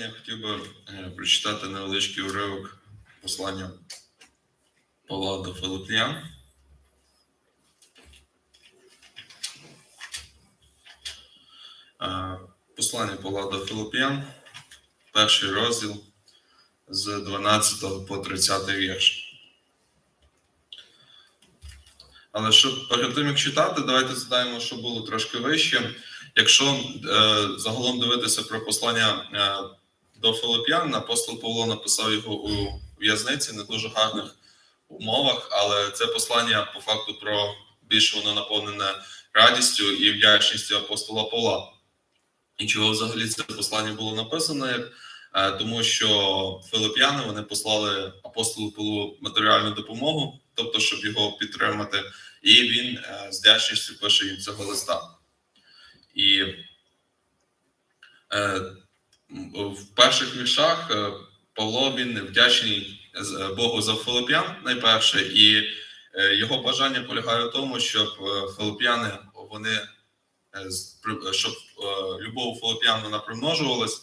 Сьогодні я хотів би е, прочитати невеличкий уривок послання Павла до Филип'ян. Е, Послання Павла до Филип'ян, перший розділ з 12 по 30 вірш. Але щоб перед тим як читати, давайте згадаємо, що було трошки вище. Якщо е, загалом дивитися про послання е, до Филип'ян, апостол Павло написав його у в'язниці, не дуже гарних умовах, але це послання по факту про більш воно наповнене радістю і вдячністю апостола Павла. І чого взагалі це послання було написано? Як Е, тому що филип'яни вони послали апостолу Павлу матеріальну допомогу, тобто, щоб його підтримати, і він е, з вдячністю пише їм цього листа. І е, в перших віршах е, Павло він вдячний з- е, Богу за филип'ян найперше, і е, його бажання полягає в тому, щоб е, филип'яни вони е, щоб е, любов филип'ян вона примножувалась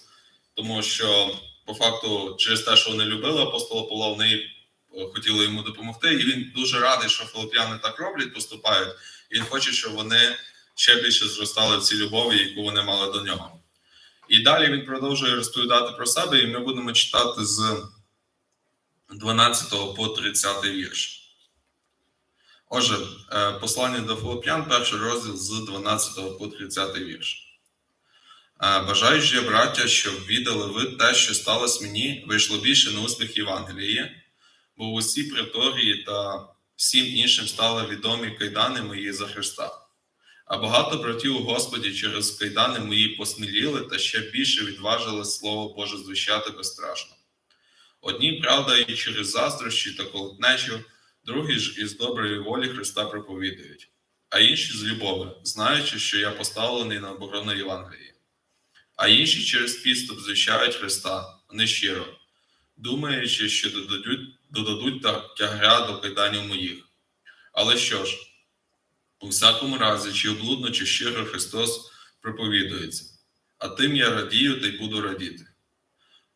тому що по факту через те, що вони любили апостола Павла, вони е, хотіли йому допомогти, і він дуже радий, що филип'яни так роблять, поступають. І він хоче, щоб вони ще більше зростали в цій любові, яку вони мали до нього. І далі він продовжує розповідати про себе, і ми будемо читати з 12 по 30 вірш. Отже, е, послання до Филип'ян, перший розділ з 12 по 30 вірш. Е, Бажаю ж я, браття, щоб віддали ви те, що сталося мені, вийшло більше на успіх Євангелії, бо в усій преторії та всім іншим стали відомі кайдани мої за Христа. А багато братів у Господі через кайдани мої посміліли та ще більше відважили Слово Боже звіщати безстрашно. Одні, правда, і через заздрощі та колотнечу, другі ж із доброї волі Христа проповідують, а інші з любові, знаючи, що я поставлений на оборону Євангелії а інші через підступ звіщають Христа нещиро, думаючи, що додадуть, додадуть тягаря до кайданів моїх. Але що ж, у всякому разі, чи облудно, чи щиро Христос проповідується, а тим я радію та й буду радіти.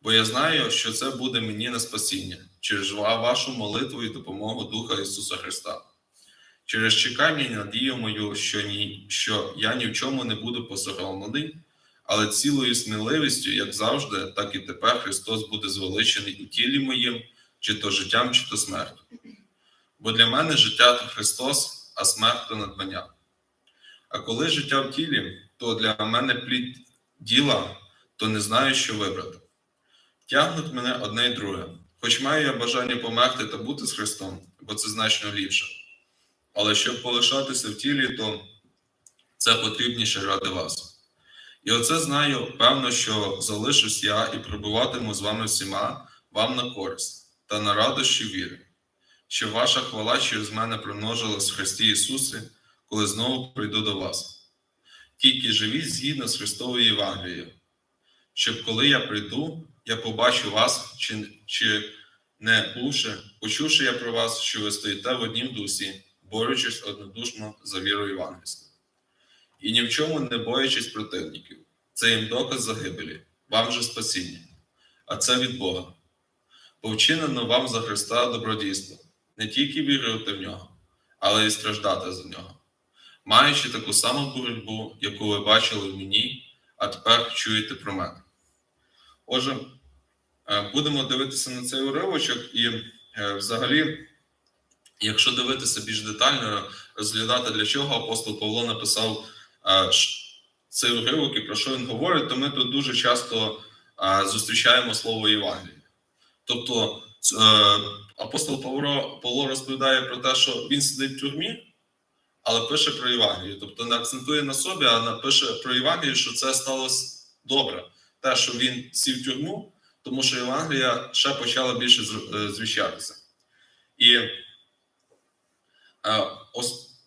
Бо я знаю, що це буде мені на спасіння через вашу молитву і допомогу Духа Ісуса Христа. Через чекання і надію мою, що, ні, що я ні в чому не буду посоромлений, але цілою сміливістю, як завжди, так і тепер Христос буде звеличений у тілі моїм, чи то життям, чи то смертю. Бо для мене життя то Христос, а смерть то надбання. А коли життя в тілі, то для мене плід діла, то не знаю, що вибрати. Тягнуть мене одне й друге, хоч маю я бажання померти та бути з Христом, бо це значно ліпше. Але щоб полишатися в тілі, то це потрібніше ради вас. І оце знаю, певно, що залишусь я і пробуватиму з вами всіма вам на користь та на радощі віри, що ваша хвала через мене примножилась в Христі Ісусі, коли знову прийду до вас. Тільки живіть згідно з Христовою Євангелією, щоб коли я прийду, я побачу вас, чи, чи не бувши, почувши я про вас, що ви стоїте в однім дусі, борючись однодушно за віру євангельську і ні в чому не боячись противників. Це їм доказ загибелі, вам же спасіння, а це від Бога. Повчинено вам за Христа добродійство, не тільки вірити в нього, але й страждати за нього, маючи таку саму боротьбу, яку ви бачили в мені, а тепер чуєте про мене. Отже, е, будемо дивитися на цей уривочок, і е, взагалі, якщо дивитися більш детально, розглядати, для чого апостол Павло написав цей уривок і про що він говорить, то ми тут дуже часто зустрічаємо слово Євангелія. Тобто е, апостол Павло, Павло розповідає про те, що він сидить в тюрмі, але пише про Євангелію. Тобто не акцентує на собі, а напише про Євангелію, що це сталося добре. Те, що він сів в тюрму, тому що Євангелія ще почала більше е, звіщатися. І е,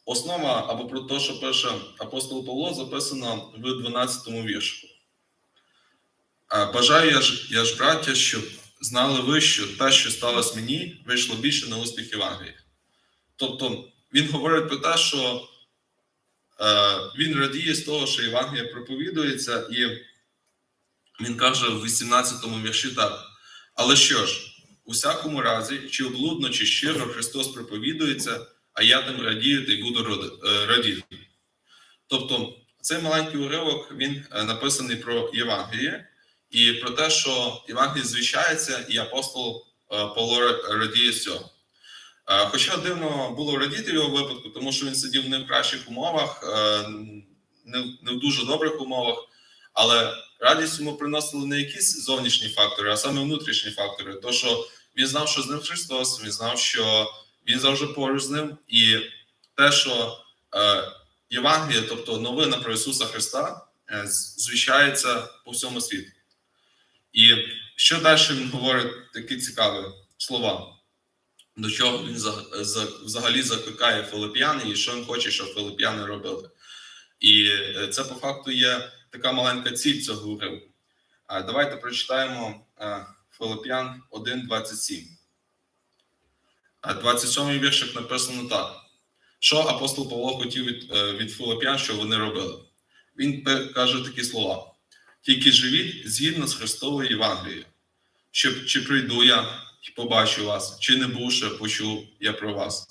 Основа або про те, що пише апостол Павло, записано в 12 віршу. «А Бажаю я ж, я ж, браття, щоб знали ви, що те, що сталося мені, вийшло більше на успіх Євангелії. Тобто, він говорить про те, що е, він радіє з того, що Євангелія проповідується, і він каже в 18-му вірші так. Але що ж, у всякому разі, чи облудно, чи щиро Христос проповідується, а я тим радію та й буду е, радіти. Тобто, цей маленький уривок він е, написаний про Євангеліє і про те, що Євангеліє звіщається, і апостол е, Павло радіє з цього. Е, Хоча дивно було радіти в його випадку, тому що він сидів не в кращих умовах, е, не в- дуже добрих умовах, але радість йому приносили не якісь зовнішні фактори, а саме внутрішні фактори. То, що він знав, що з ним Христос, він знав, що він завжди поруч з ним, і те, що Євангеліє, тобто новина про Ісуса Христа, звіщається по всьому світу. І що далі він говорить такі цікаві слова? До чого він за- за- взагалі закликає филип'ян і що він хоче, щоб филип'яни робили. І е, це по факту є така маленька ціль цього уривку. Давайте прочитаємо Филип'ян 1.27. А 27 віршик написано так: що апостол Павло хотів від, е, від Филип'ян, що вони робили. Він каже такі слова: тільки живіть згідно з Христовою Євангелією, щоб чи прийду я і побачу вас, чи не бувши, почув я про вас,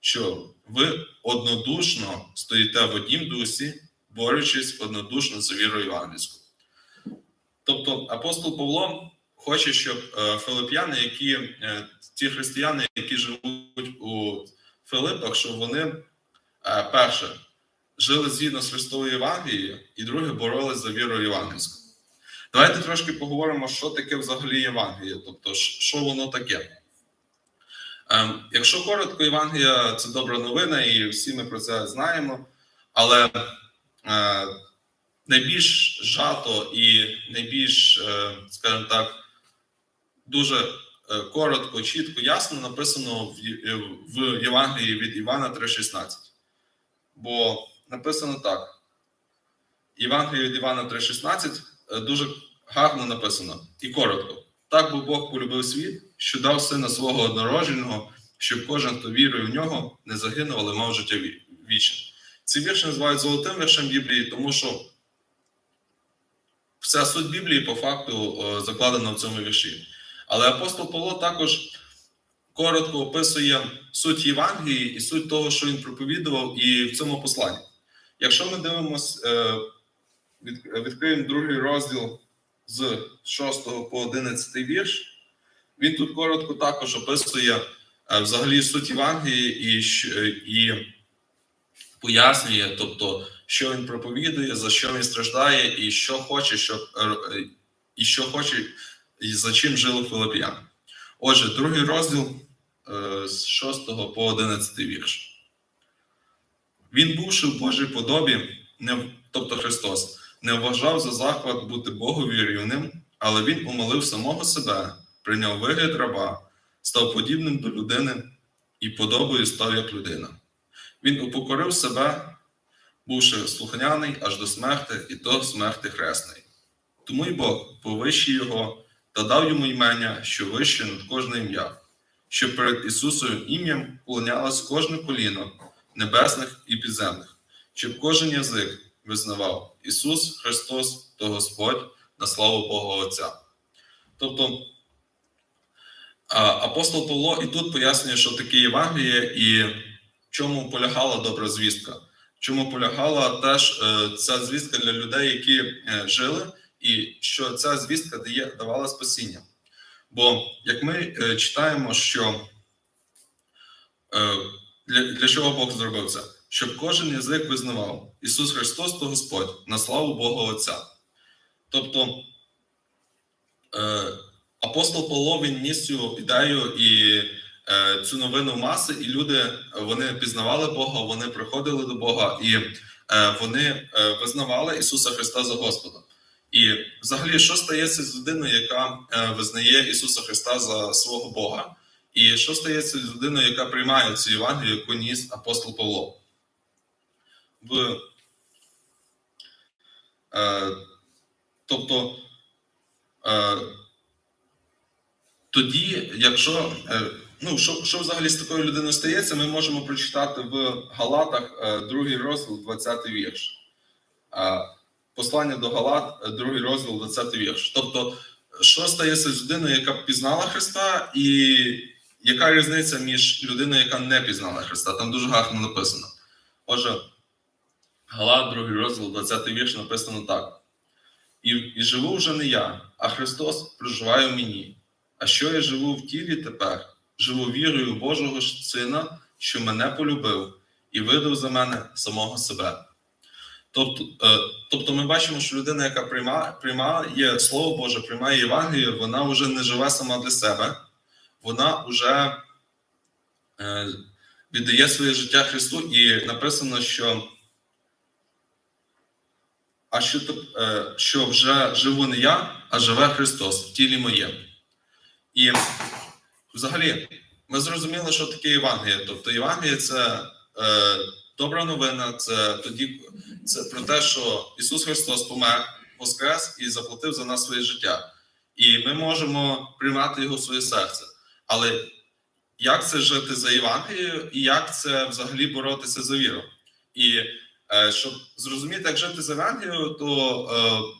що ви однодушно стоїте в однім дусі, борючись однодушно за вірою євангельську. Тобто апостол Павло хоче, щоб е, филип'яни, які е, ті християни, які живуть у Филипах, щоб вони е, перше жили згідно з Христовою Євангелією, і друге боролись за вірою євангельську. Давайте трошки поговоримо, що таке взагалі Євангеліє, тобто що воно таке. Ем, якщо коротко, Євангелія це добра новина, і всі ми про це знаємо, але е, найбільш жато і найбільш, е, скажімо так, дуже е, коротко, чітко, ясно написано в, в Євангелії від Івана 3,16. Бо написано так: Євангеліє від Івана 3,16 е, дуже гарно написано і коротко. Так бо Бог полюбив світ, що дав сина свого однородженого, щоб кожен, хто вірує в нього, не загинув, але мав життя ві- вічне. Ці вірші називають золотим віршем Біблії, тому що вся суть Біблії по факту е, закладена в цьому вірші. Але апостол Павло також коротко описує суть Євангелії і суть того, що він проповідував, і в цьому посланні. Якщо ми дивимося, е, відкриємо другий розділ з 6 по 11 вірш, він тут коротко також описує е, взагалі суть Євангелії і, е, і пояснює, тобто, що він проповідує, за що він страждає, і що хоче, щоб і що хоче, і за чим жили филип'яни. Отже, другий розділ з 6 по 11 вірш. Він, бувши в Божій подобі, не, тобто Христос, не вважав за захват бути Богові рівним, але він умолив самого себе, прийняв вигляд раба, став подібним до людини і подобою став як людина. Він упокорив себе, бувши слухняний аж до смерти, і то смерти хресної. Тому й Бог повищив його та дав йому імення, що вище над кожне ім'я, щоб перед Ісусовим ім'ям клонялось кожне коліно небесних і підземних, щоб кожен язик визнавав Ісус Христос то Господь на славу Бога Отця. Тобто апостол Павло і тут пояснює, що таке Євангеліє і в чому полягала добра звістка. Чому полягала теж е, ця звістка для людей, які е, жили, і що ця звістка дає, давала спасіння. Бо як ми е, читаємо, що для, для чого Бог зробив це? Щоб кожен язик визнавав Ісус Христос то Господь на славу Бога Отця. Тобто е, апостол Павло він ніс цю ідею і е, цю новину маси, і люди вони пізнавали Бога, вони приходили до Бога, і е, вони е, визнавали Ісуса Христа за Господа. І взагалі, що стається з людиною, яка е, визнає Ісуса Христа за свого Бога? І що стається з людиною, яка приймає цю Євангелію, яку ніс апостол Павло? В, е, тобто, е, тоді, якщо е, ну, що, що взагалі з такою людиною стається, ми можемо прочитати в Галатах, е, другий розділ, 20 вірш. Е, послання до Галат, е, другий розділ, 20 вірш. Тобто, що стається з людиною, яка пізнала Христа, і яка різниця між людиною, яка не пізнала Христа? Там дуже гарно написано. Отже, Галат, другий розділ, 20 вірш написано так. І, і живу вже не я, а Христос проживає в мені. А що я живу в тілі тепер? Живу вірою Божого Сина, що мене полюбив і видав за мене самого себе. Тобто, е, тобто ми бачимо, що людина, яка приймає, приймає Слово Боже, приймає Євангеліє, вона вже не живе сама для себе, вона вже е, віддає своє життя Христу, і написано, що а що, е, що вже живу не я, а живе Христос в тілі моєму. І взагалі, ми зрозуміли, що таке Євангеліє. Тобто Євангеліє це е, добра новина, це тоді це про те, що Ісус Христос помер, воскрес і заплатив за нас своє життя. І ми можемо приймати його в своє серце. Але як це жити за Євангелією, і як це взагалі боротися за віру? І е, щоб зрозуміти, як жити за Євангелією, то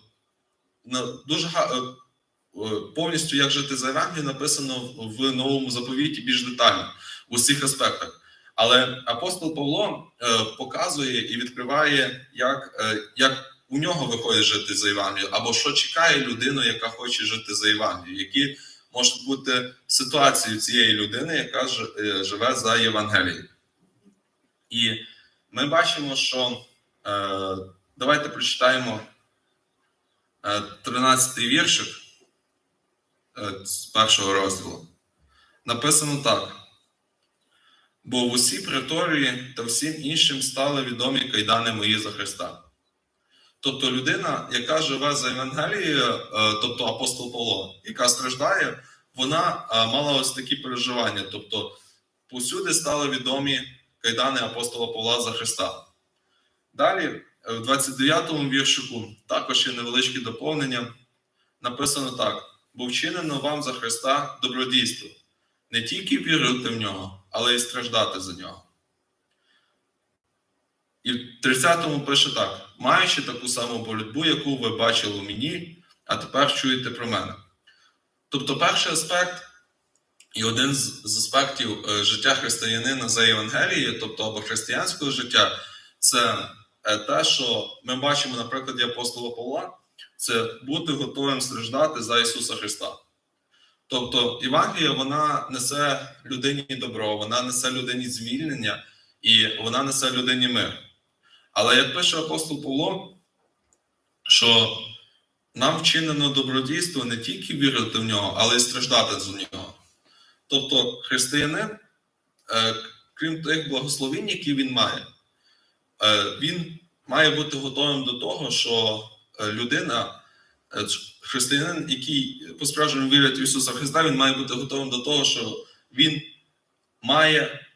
е, дуже е, е, повністю як жити за Євангелією написано в новому заповіті більш детально в усіх аспектах. Але апостол Павло е, показує і відкриває, як, е, як у нього виходить жити за Євангелією, або що чекає людину, яка хоче жити за Євангелією, які можуть бути ситуації цієї людини, яка е, живе за Євангелією. І ми бачимо, що е, давайте прочитаємо е, 13-й віршик е, з першого розділу. Написано так. Бо в усій преторії та всім іншим стали відомі кайдани мої за Христа. Тобто людина, яка живе за Євангелією, е, тобто апостол Павло, яка страждає, вона е, мала ось такі переживання. Тобто, повсюди стали відомі кайдани апостола Павла за Христа. Далі, е, в 29-му віршику, також є невеличке доповнення. Написано так: бо вчинено вам за Христа добродійство, не тільки вірити в нього, але й страждати за нього. І в 30-му пише так: маючи таку саму боротьбу, яку ви бачили у мені, а тепер чуєте про мене. Тобто, перший аспект і один з, аспектів е, життя християнина за Євангелією, тобто або християнського життя, це е, те, що ми бачимо на прикладі апостола Павла, це бути готовим страждати за Ісуса Христа. Тобто Євангелія вона несе людині добро, вона несе людині звільнення і вона несе людині мир. Але як пише апостол Павло, що нам вчинено добродійство не тільки вірити в нього, але й страждати за нього. Тобто, християнин, е, крім тих благословень, які він має, е, він має бути готовим до того, що е, людина, християнин, який по-справжньому вірить в Ісуса Христа, він має бути готовим до того, що він має,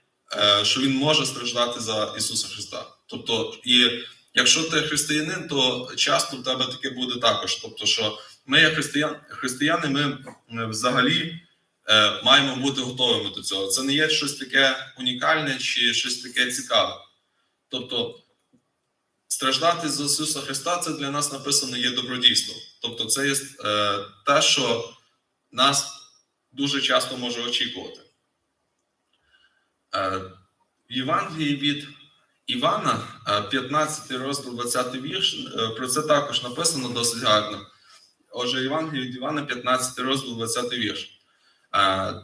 що він може страждати за Ісуса Христа. Тобто, і якщо ти християнин, то часто в тебе таке буде також. Тобто, що ми, як християн, християни, ми е, взагалі е, маємо бути готовими до цього. Це не є щось таке унікальне чи щось таке цікаве. Тобто, страждати за Ісуса Христа це для нас написано є добродійство. Тобто, це є е, те, що нас дуже часто може очікувати. Е, в Євангелії від Івана, е, 15 розділ, 20 вірш, е, про це також написано досить гарно. Отже, Євангелії від Івана, 15 розділ, 20 вірш. Е,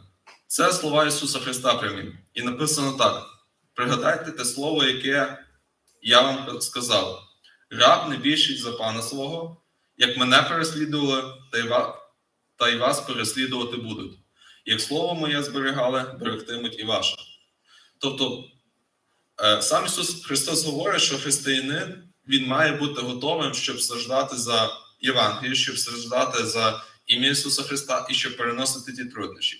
Це слова Ісуса Христа прямі. І написано так: пригадайте те слово, яке я вам сказав: раб не більшить за пана свого, як мене переслідували, та й вас переслідувати будуть. Як слово моє зберігали, берегтимуть і ваше. Тобто, е, сам Ісус Христос говорить, що християнин він має бути готовим, щоб страждати за Євангелію, щоб страждати за ім'я Ісуса Христа і щоб переносити ті труднощі.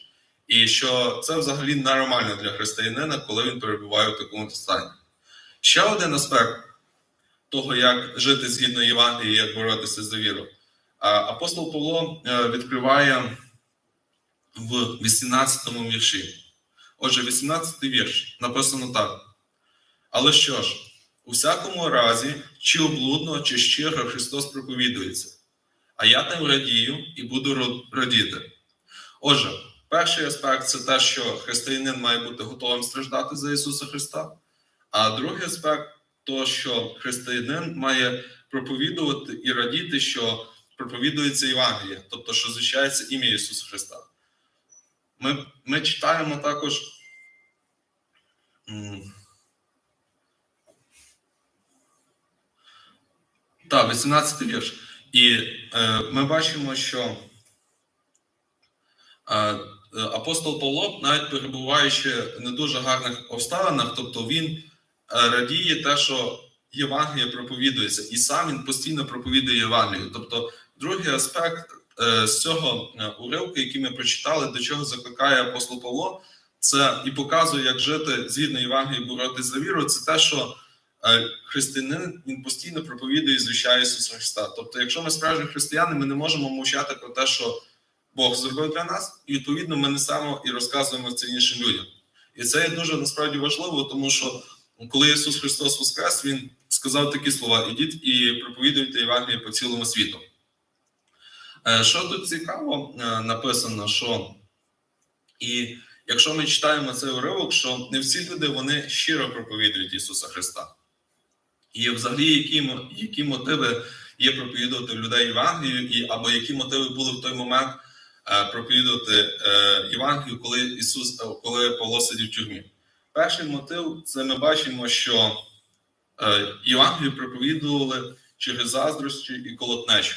І що це взагалі нормально для християнина, коли він перебуває в такому стані. Ще один аспект того, як жити згідно Євангелії, як боротися за віру. Апостол Павло е, відкриває в 18 вірші. Отже, 18 вірш написано так. Але що ж, У всякому разі, чи облудно, чи щиро Христос проповідується. А я тим радію і буду радіти. Отже, перший аспект це те, що християнин має бути готовим страждати за Ісуса Христа. А другий аспект то, що християнин має проповідувати і радіти, що проповідується Євангеліє, тобто, що звіщається ім'я Ісуса Христа. Ми, ми читаємо також. Так, 18 вірш. І е, ми бачимо, що е, апостол Павло, навіть перебуваючи в не дуже гарних обставинах, тобто він е, радіє те, що Євангеліє проповідується, і сам він постійно проповідує Євангелію. Тобто, другий аспект е, з цього е, уривку, який ми прочитали, до чого закликає апостол Павло, це і показує, як жити згідно Євангелії, боротись за віру, це те, що християнин він постійно проповідує звіщає Ісуса Христа. Тобто, якщо ми справжні християни, ми не можемо мовчати про те, що Бог зробив для нас, і відповідно ми несемо і розказуємо це іншим людям. І це є дуже насправді важливо, тому що коли Ісус Христос Воскрес, Він сказав такі слова: ідіть і проповідуйте Євангеліє по цілому світу. Е, Що тут цікаво е, написано, що і якщо ми читаємо цей уривок, що не всі люди вони щиро проповідують Ісуса Христа. І взагалі, які, які мотиви є проповідувати людей Євангелію, і або які мотиви були в той момент е, проповідувати е, Євангелію, коли Ісус, е, коли Павло сидів в тюрмі. Перший мотив це ми бачимо, що Євангелію проповідували через заздрощі і колотнечу.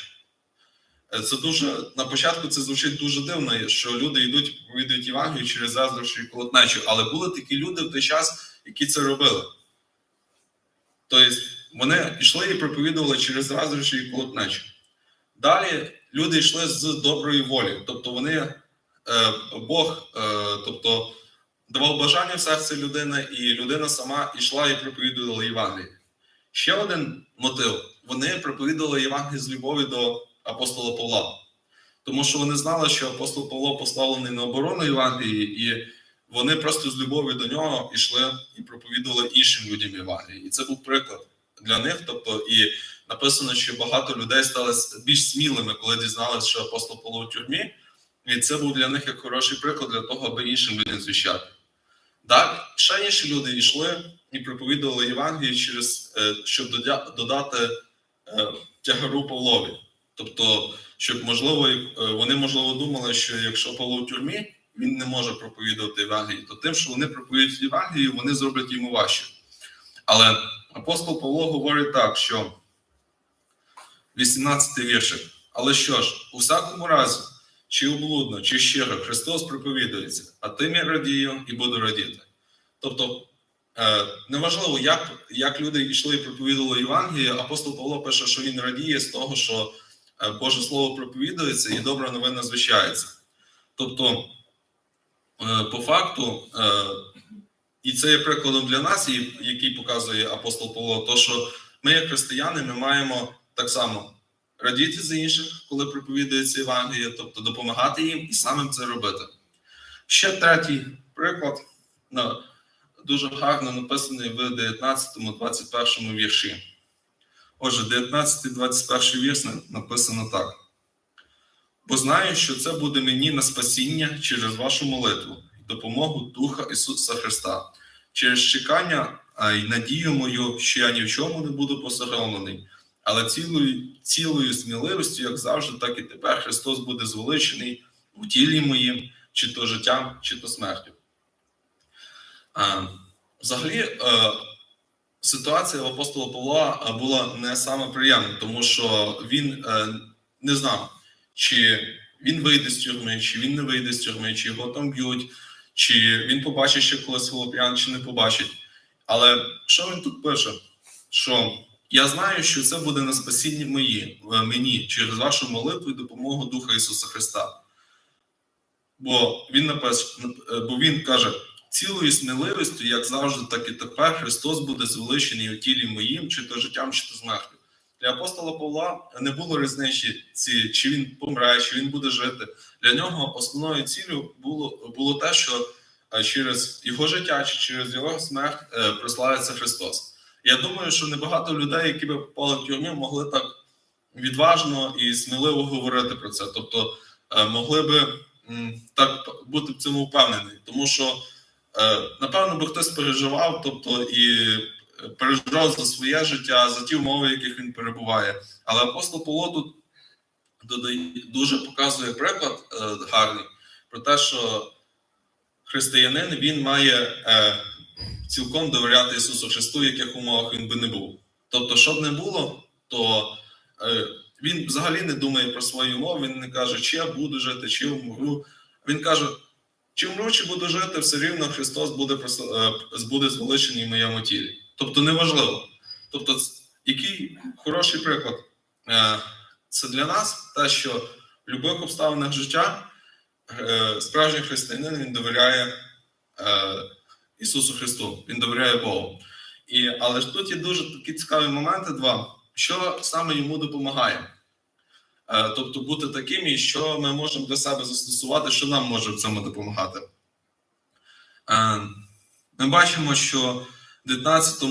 Це дуже на початку це звучить дуже дивно, що люди йдуть і проповідують Євангелію через заздрощі і колотнечу, але були такі люди в той час, які це робили. Тобто вони йшли і проповідували через заздрощі і колотнечу. Далі люди йшли з доброї волі, тобто вони е, Бог, е, тобто давав бажання в серці людини, і людина сама йшла і проповідувала Євангеліє. Ще один мотив: вони проповідували Євангеліє з любові до апостола Павла, тому що вони знали, що апостол Павло поставлений на оборону Євангелії, і вони просто з любові до нього йшли і проповідували іншим людям Євангелії. І це був приклад для них. Тобто, і написано, що багато людей стали більш смілими, коли дізналися, що апостол Павло в тюрмі. І це був для них як хороший приклад для того, аби іншим людям звіщати. Так, ще інші люди йшли і проповідували Євангелії через е, щоб додати е, тягару Павлові. Тобто, щоб можливо, е, вони можливо думали, що якщо Павло в тюрмі, він не може проповідувати Євангелії, то тим, що вони проповідують Євангелію, вони зроблять йому важче. Але апостол Павло говорить так, що 18 віршик. Але що ж, у всякому разі, чи облудно, чи щиро, Христос проповідується, а тим я радію і буду радіти. Тобто, е, неважливо, як, як люди йшли і проповідували Євангеліє, апостол Павло пише, що він радіє з того, що е, Боже Слово проповідується і добра новина звіщається. Тобто, по факту, е, і це є прикладом для нас, який показує апостол Павло, то що ми, як християни, ми маємо так само радіти за інших, коли проповідується Євангеліє, тобто допомагати їм і самим це робити. Ще третій приклад, дуже гарно написаний в 19-21 вірші. Отже, 19-21 вірш написано так. Бо знаю, що це буде мені на спасіння через вашу молитву і допомогу Духа Ісуса Христа, через чекання й надію мою, що я ні в чому не буду посоромлений, але цілою, цілою сміливістю, як завжди, так і тепер Христос буде звеличений у тілі моїм, чи то життям, чи то смертю. Взагалі, е, ситуація в апостола Павла була не саме приємна, тому що він е, не знав, чи він вийде з тюрми, чи він не вийде з тюрми, чи його там б'ють, чи він побачить ще колись Филип'ян, чи не побачить. Але що він тут пише? Що я знаю, що це буде на спасінні мої, мені через вашу молитву і допомогу Духа Ісуса Христа. Бо він напис, е, бо він каже: цілою сміливістю, як завжди, так і тепер Христос буде звеличений у тілі моїм, чи то життям, чи то смертю. Для апостола Павла не було різниці, ці, чи він помре, чи він буде жити. Для нього основною цілею було, було те, що е, через його життя чи через його смерть е, прославиться Христос. Я думаю, що небагато людей, які би попали в тюрму, могли так відважно і сміливо говорити про це. Тобто е, могли би так бути в цьому впевнені, тому що напевно би хтось переживав, тобто і переживав за своє життя, за ті умови, в яких він перебуває. Але апостол Павло тут дуже показує приклад е, гарний про те, що християнин він має е, цілком довіряти Ісусу Христу, в яких умовах він би не був. Тобто, що б не було, то е, він взагалі не думає про свої умови, він не каже, чи я буду жити, чи вмру. Він каже, чи вмру, чи буду жити, все рівно Христос буде, буде звеличений в моєму тілі. Тобто неважливо. Тобто, який хороший приклад. Е, Це для нас те, що в будь-яких обставинах життя е, справжній християнин він довіряє е, Ісусу Христу, він довіряє Богу. І, але ж тут є дуже такі цікаві моменти два, що саме йому допомагає. Тобто бути таким, і що ми можемо для себе застосувати, що нам може в цьому допомагати. Ми бачимо, що 19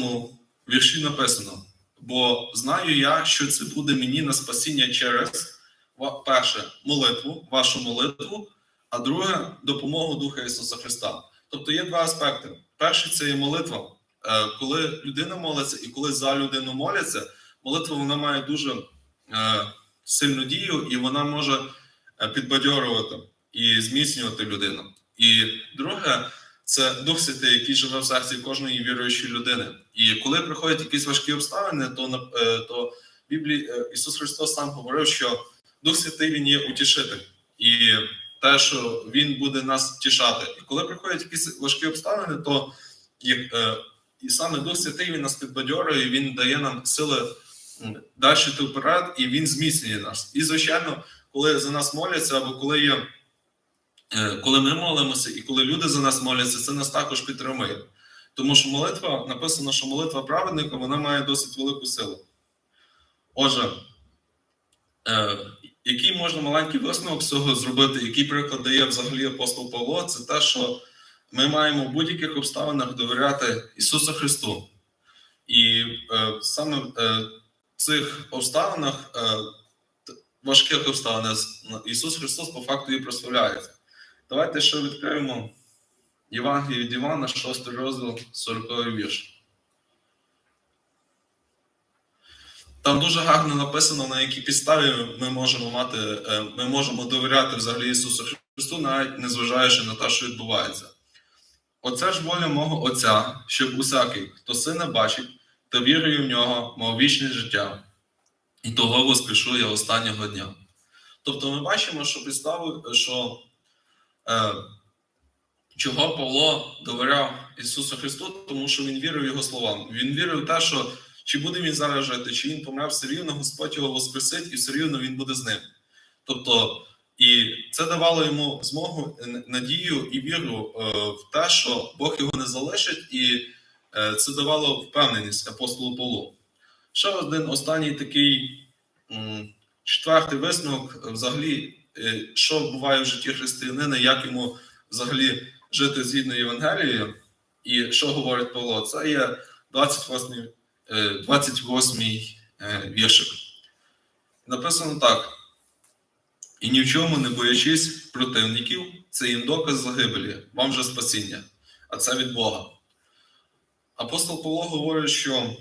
вірші написано: бо знаю я, що це буде мені на спасіння через перше молитву, вашу молитву, а друге допомогу Духа Ісуса Христа. Тобто є два аспекти. Перший це є молитва. Е, Коли людина молиться і коли за людину моляться, молитва вона має дуже е, сильну дію, і вона може е, підбадьорувати і зміцнювати людину. І друге, це Дух Святий, який живе в серці кожної віруючої людини. І коли приходять якісь важкі обставини, то на- е, то в Біблії е, Ісус Христос сам говорив, що Дух Святий Він є утішитель. І те, що Він буде нас втішати. І коли приходять якісь важкі обставини, то як, е, і саме Дух Святий Він нас підбадьорює, Він дає нам сили далі вперед, і Він зміцнює нас. І, звичайно, коли за нас моляться, або коли є. Е, Коли ми молимося, і коли люди за нас моляться, це нас також підтримує. Тому що молитва написано, що молитва праведника вона має досить велику силу. Отже, е, який можна маленький висновок цього зробити, який приклад дає взагалі апостол Павло, це те, що ми маємо в будь-яких обставинах довіряти Ісусу Христу. І е, саме е, в цих обставинах, е, важких обставинах, Ісус Христос по факту і прославляється. Давайте ще відкриємо Євангелію від Івана, 6 розділ, 40 вірш. Там дуже гарно написано, на якій підставі ми можемо мати, е, ми можемо довіряти взагалі Ісусу Христу, навіть незважаючи на те, що відбувається. Оце ж воля мого Отця, щоб усякий, хто сина бачить, та вірує в нього, мав вічне життя, і того воскрешу я останнього дня. Тобто ми бачимо, що підстави, що чого Павло довіряв Ісусу Христу, тому що він вірив Його словам. Він вірив в те, що чи буде він зараз жити, чи він помре, все рівно Господь його воскресить, і все рівно він буде з ним. Тобто, і це давало йому змогу, надію і віру е, в те, що Бог його не залишить, і е, це давало впевненість апостолу Павлу. Ще один останній такий четвертий висновок, е, взагалі, е, що буває в житті християнина, як йому взагалі жити згідно Євангелією, і що говорить Павло, це є 28 е, 28 е, віршик. Написано так: і ні в чому не боячись противників, це їм доказ загибелі, вам же спасіння, а це від Бога. Апостол Павло говорить, що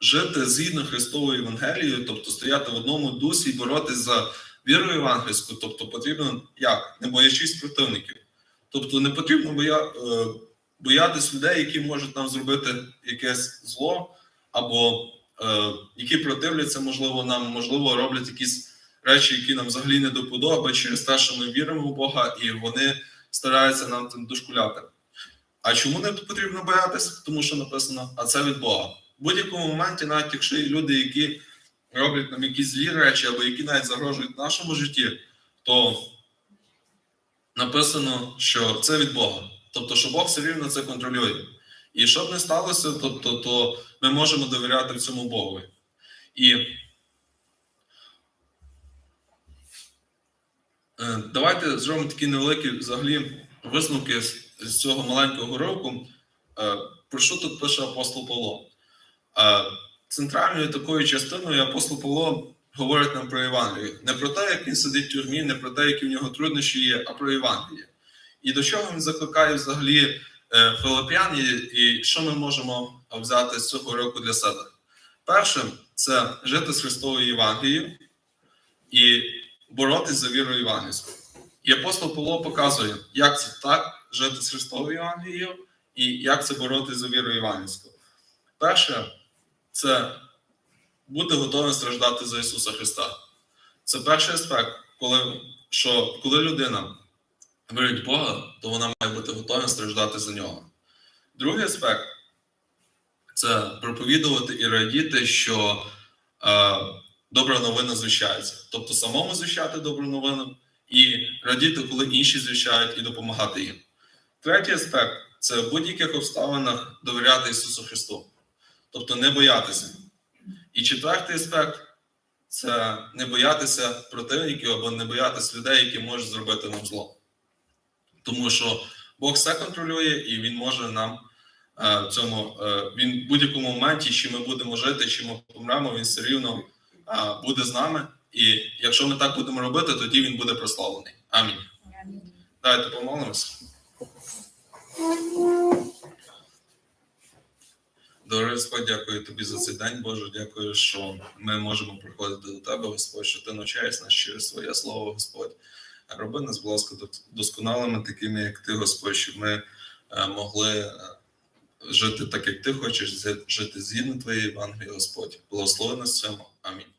жити згідно Христовою Євангелією, тобто стояти в одному дусі і боротися за віру євангельську, тобто потрібно як? Не боячись противників. Тобто не потрібно боя, е, боятись людей, які можуть нам зробити якесь зло, або е, які противляться, можливо, нам, можливо, роблять якісь речі, які нам взагалі не до вподоби, через те, що ми віримо в Бога, і вони стараються нам дошкуляти. А чому не потрібно боятися? Тому що написано, а це від Бога. В будь-якому моменті, навіть якщо є люди, які роблять нам якісь злі речі, або які навіть загрожують нашому житті, то написано, що це від Бога. Тобто, що Бог все рівно це контролює. І що б не сталося, тобто, то ми можемо довіряти цьому Богу. І е, давайте зробимо такі невеликі взагалі висновки з, з цього маленького року. Е, про що тут пише апостол Павло? Центральною такою частиною апостол Павло говорить нам про Євангелію. Не про те, як він сидить в тюрмі, не про те, які в нього труднощі є, а про Євангеліє. І до чого він закликає взагалі е, филип'ян, і що ми можемо взяти з цього року для себе? Перше, це жити з Христовою Євангелією і боротись за віру євангельську. І апостол Павло показує, як це так жити з Христовою Євангелією і як це боротись за віру євангельську. Перше, це бути готовим страждати за Ісуса Христа. Це перший аспект, коли, що коли людина вірить Бога, то вона має бути готова страждати за нього. Другий аспект це проповідувати і радіти, що е, добра новина звіщається. Тобто самому звіщати добру новину і радіти, коли інші звіщають, і допомагати їм. Третій аспект це в будь-яких обставинах довіряти Ісусу Христу, тобто не боятися. І четвертий аспект це не боятися противників або не боятися людей, які можуть зробити нам зло. Тому що Бог все контролює і Він може нам е, в цьому е, він в будь-якому моменті, чи ми будемо жити, чи ми помремо, він все рівно е, буде з нами. І якщо ми так будемо робити, тоді він буде прославлений. Амінь. Давайте помолимося. Дорогий дякую тобі за цей день, Боже. Дякую, що ми можемо приходити до Тебе, Господь, що ти навчаєш нас через своє слово, Господь. Роби нас, будь ласка, досконалими, такими, як ти, Господь, щоб ми е, могли е, жити так, як ти хочеш, жити згідно твоєї Євангелії, Господь. Благослови нас цьому. Амінь.